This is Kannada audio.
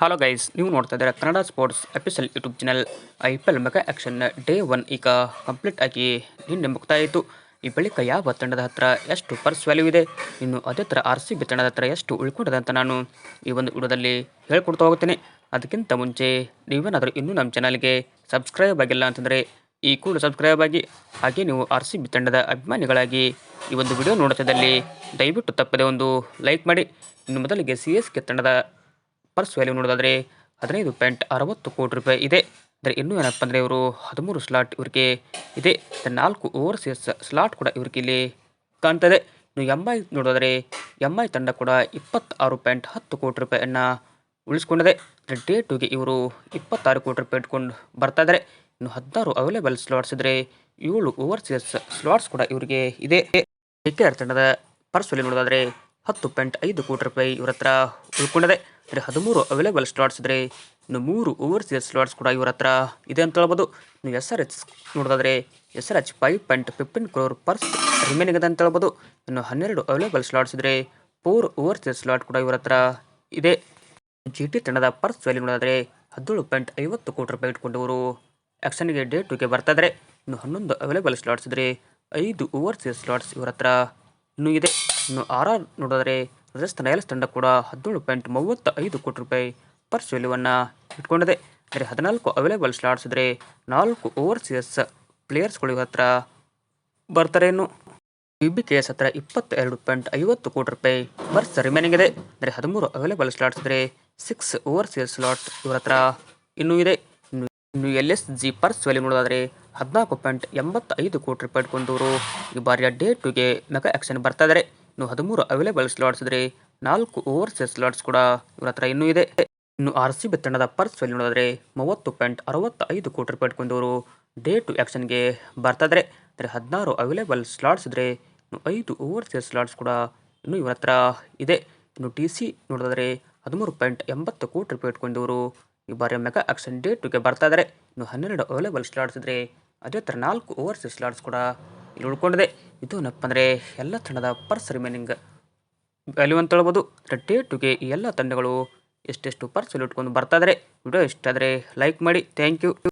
ಹಲೋ ಗೈಸ್ ನೀವು ನೋಡ್ತಾ ಇದ್ದೀರಾ Kannada sports epistle YouTube channel I P L mega auction day one ಈಗ ಕಂಪ್ಲೀಟ್ ಆಗಿ ನಿನ್ನೆ ಮುಕ್ತಾಯಿತು ಈ ಬಳಿಕ ಯಾವ ತಂಡದ ಹತ್ರ ಎಷ್ಟು ಪರ್ಸ್ ವ್ಯಾಲ್ಯೂ ಇದೆ? ಇನ್ನು ಅದೇ ಥರ ಆರ್ ಸಿ ಬಿ ತಂಡದ ಹತ್ರ ಎಷ್ಟು ಉಳ್ಕೊಂಡಿದೆ ಅಂತ ನಾನು ಈ ಒಂದು ವಿಡಿಯೋದಲ್ಲಿ ಹೇಳ್ಕೊಡ್ತಾ ಹೋಗ್ತೀನಿ. ಅದಕ್ಕಿಂತ ಮುಂಚೆ ನೀವೇನಾದರೂ ಇನ್ನೂ ನಮ್ಮ ಚಾನಲ್ಗೆ ಸಬ್ಸ್ಕ್ರೈಬ್ ಆಗಿಲ್ಲ ಅಂತಂದರೆ ಈ ಕೂಡ ಸಬ್ಸ್ಕ್ರೈಬ್ ಆಗಿ, ಹಾಗೆ ನೀವು ಆರ್ ಸಿ ಬಿ ತಂಡದ ಅಭಿಮಾನಿಗಳಾಗಿ ಈ ಒಂದು ವಿಡಿಯೋ ನೋಡ್ತಿದ್ದಲ್ಲಿ ದಯವಿಟ್ಟು ತಪ್ಪದೆ ಒಂದು ಲೈಕ್ ಮಾಡಿ. ಇನ್ನು ಮೊದಲಿಗೆ ಸಿ ಎಸ್ ಕೆ ತಂಡದ ಪರ್ಸ್ ವ್ಯಾಲ್ಯೂ ನೋಡೋದಾದರೆ ಹದಿನೈದು ಪಾಯಿಂಟ್ ಅರವತ್ತು ಕೋಟಿ ರೂಪಾಯಿ ಇದೆ. ಅಂದರೆ ಇನ್ನೂ ಏನಪ್ಪ ಅಂದರೆ ಇವರು ಹದಿಮೂರು ಸ್ಲಾಟ್ ಇವರಿಗೆ ಇದೆ. ನಾಲ್ಕು ಓವರ್ಸೀಸ್ ಸ್ಲಾಟ್ ಕೂಡ ಇವರಿಗೆ ಇಲ್ಲಿ ಕಾಣ್ತದೆ ಇನ್ನು ಎಂ ಐ ನೋಡೋದಾದರೆ ಎಂ ಐ ತಂಡ ಕೂಡ ಇಪ್ಪತ್ತಾರು ಪಾಯಿಂಟ್ ಹತ್ತು ಕೋಟಿ ರೂಪಾಯಿಯನ್ನು ಉಳಿಸ್ಕೊಂಡಿದೆ. ಅಂದರೆ ಡೇ ಟುಗೆ ಇವರು ಇಪ್ಪತ್ತಾರು ಕೋಟಿ ರೂಪಾಯಿ ಇಟ್ಕೊಂಡು ಬರ್ತಾ ಇದ್ದಾರೆ ಇನ್ನು ಹದಿನಾರು ಅವೈಲೇಬಲ್ ಸ್ಲಾಟ್ಸ್ ಇದ್ದರೆ ಏಳು ಓವರ್ಸೀಸ್ ಸ್ಲಾಟ್ಸ್ ಕೂಡ ಇವರಿಗೆ ಇದೆ. ಕೆ ಆರ್ ತಂಡದ ಪರ್ಸ್ವಲ್ಲಿ ನೋಡೋದಾದರೆ ಹತ್ತು ಪಾಯಿಂಟ್ ಐದು ಕೋಟಿ ರೂಪಾಯಿ ಇವ್ರ ಹತ್ರ ಉಳ್ಕೊಂಡಿದೆ. ಅಂದರೆ ಹದಿಮೂರು ಅವೈಲೇಬಲ್ ಸ್ಲಾಟ್ಸ್ ಇದ್ರೆ ಇನ್ನು ಮೂರು ಓವರ್ಸೀಸ್ ಸ್ಲಾಟ್ಸ್ ಕೂಡ ಇವ್ರ ಹತ್ರ ಇದೆ ಅಂತ ಹೇಳ್ಬೋದು. ಇನ್ನು ಎಸ್ ಆರ್ ಎಚ್ ನೋಡೋದಾದ್ರೆ S R H five point fifteen crore purse remaining ಇದೆ ಅಂತ ಹೇಳ್ಬೋದು. ಇನ್ನು ಹನ್ನೆರಡು ಅವೈಲೇಬಲ್ ಸ್ಲಾಟ್ಸ್ ಇದ್ರೆ ಫೋರ್ ಓವರ್ಸೀಸ್ ಸ್ಲಾಟ್ ಕೂಡ ಇವ್ರ ಹತ್ರ ಇದೆ. ಜಿ ಟಿ ತಂಡದ ಪರ್ಸ್ ವ್ಯಾಲ್ಯೂ ನೋಡಿದ್ರೆ ಹದಿನೇಳು ಪಾಯಿಂಟ್ ಐವತ್ತು ಕೋಟಿ ರೂಪಾಯಿ ಇಟ್ಕೊಂಡವರು. ಆ್ಯಕ್ಷನ್ಗೆ ಡೇ ಟುಗೆ ಬರ್ತಾ ಇನ್ನು ಹನ್ನೊಂದು ಅವೈಲೇಬಲ್ ಸ್ಲಾಟ್ಸ್ ಇದ್ರೆ ಐದು ಓವರ್ಸೀಸ್ ಸ್ಲಾಟ್ಸ್ ಇವರ ಹತ್ರ ಇನ್ನೂ ಇದೆ. ಇನ್ನು ಆರ್ ಆರ್ ನೋಡಿದ್ರೆ ರಾಜಸ್ಥಾನ್ ರಾಯಲ್ಸ್ ತಂಡ ಕೂಡ ಹದಿನೇಳು ಪಾಯಿಂಟ್ ಮೂವತ್ತ ಐದು ಕೋಟಿ ರೂಪಾಯಿ ಪರ್ಸ್ ವ್ಯಾಲ್ಯೂವನ್ನು ಇಟ್ಕೊಂಡಿದೆ. ಅಂದರೆ ಹದಿನಾಲ್ಕು ಅವೈಲೇಬಲ್ ಸ್ಲಾಟ್ಸ್ ಇದ್ದರೆ ನಾಲ್ಕು ಓವರ್ಸೀಸ್ ಪ್ಲೇಯರ್ಸ್ಗಳು ಇವ್ರ ಹತ್ರ ಬರ್ತಾರೆ ಇನ್ನು ಯು ಬಿ ಕೆ ಎಸ್ ಹತ್ರ ಇಪ್ಪತ್ತೆರಡು ಪಾಯಿಂಟ್ ಐವತ್ತು ಕೋಟಿ ರೂಪಾಯಿ ಪರ್ಸ್ ರಿಮೈನಿಂಗ್ ಇದೆ. ಅಂದರೆ ಹದಿಮೂರು ಅವೈಲೇಬಲ್ ಸ್ಲಾಟ್ಸ್ ಇದ್ರೆ ಸಿಕ್ಸ್ ಓವರ್ಸೀಸ್ ಸ್ಲಾಟ್ಸ್ ಇವ್ರ ಹತ್ರ ಇನ್ನೂ ಇದೆ. ಇನ್ನು ಇನ್ನು L S G purse value ನೋಡೋದಾದರೆ ಹದಿನಾಲ್ಕು ಪಾಯಿಂಟ್ ಎಂಬತ್ತೈದು ಕೋಟಿ ರೂಪಾಯಿ ಇಟ್ಕೊಂಡವರು ಈ ಬಾರಿಯ ಡೇ ಟುಗೆ ಮೆಗಾ ಆ್ಯಕ್ಷನ್ ಬರ್ತಾ ಇದ್ದಾರೆ ಇನ್ನು ಹದಿಮೂರು ಅವೈಲೇಬಲ್ ಸ್ಲಾಟ್ಸ್ ಇದ್ರೆ ನಾಲ್ಕು ಓವರ್ಸೀಸ್ ಸ್ಲಾಟ್ಸ್ ಕೂಡ ಇವರ ಹತ್ರ ಇನ್ನೂ ಇದೆ. ಇನ್ನು ಆರ್ ಸಿ ಬಿ ತಂಡದ ಪರ್ಸ್ ವೆಲ್ ನೋಡಿದ್ರೆ ಮೂವತ್ತು ಪಾಯಿಂಟ್ ಅರವತ್ತೈದು ಕೋಟಿ ರೂಪಾಯಿ ಇಟ್ಕೊಂಡವರು ಡೇ ಟು ಆ್ಯಕ್ಷನ್ಗೆ ಬರ್ತಾ ಇದ್ದಾರೆ ಅಂದರೆ ಹದಿನಾರು ಅವೈಲೇಬಲ್ ಸ್ಲಾಟ್ಸ್ ಇದ್ರೆ ಇನ್ನು ಐದು ಓವರ್ಸೀಸ್ ಸ್ಲಾಟ್ಸ್ ಕೂಡ ಇನ್ನೂ ಇವರ ಹತ್ರ ಇದೆ. ಇನ್ನು ಟಿ ಸಿ ನೋಡಿದ್ರೆ ಹದಿಮೂರು ಪಾಯಿಂಟ್ ಎಂಬತ್ತು ಕೋಟಿ ರೂಪಾಯಿ ಇಟ್ಕೊಂಡವರು ಈ ಬಾರಿ ಮೆಗಾ ಆಕ್ಷನ್ ಡೇ ಟುಗೆ ಬರ್ತಾ ಇದ್ದಾರೆ ಇನ್ನು ಹನ್ನೆರಡು ಅವೈಲೇಬಲ್ ಸ್ಲಾಟ್ಸ್ ಇದ್ರೆ ಅದೇ ಥರ ನಾಲ್ಕು ಓವರ್ಸ್ ಸ್ಲಾಟ್ಸ್ ಕೂಡ ಇಲ್ಲಿ ಉಳ್ಕೊಂಡಿದೆ. ಇದು ಏನಪ್ಪ ಅಂದರೆ ಎಲ್ಲ ತಂಡದ ಪರ್ಸ್ ರಿಮೈನಿಂಗ್ ವ್ಯಾಲ್ಯೂ ಅಂತ ಹೇಳ್ಬೋದು. ಟೇ ಟುಗೆ ಈ ಎಲ್ಲ ತಂಡಗಳು ಎಷ್ಟೆಷ್ಟು ಪರ್ಸ್ ಇಟ್ಕೊಂಡು ಬರ್ತಾ ಇದ್ದಾರೆ ವಿಡಿಯೋ ಇಷ್ಟ ಆದರೆ ಲೈಕ್ ಮಾಡಿ. Thank you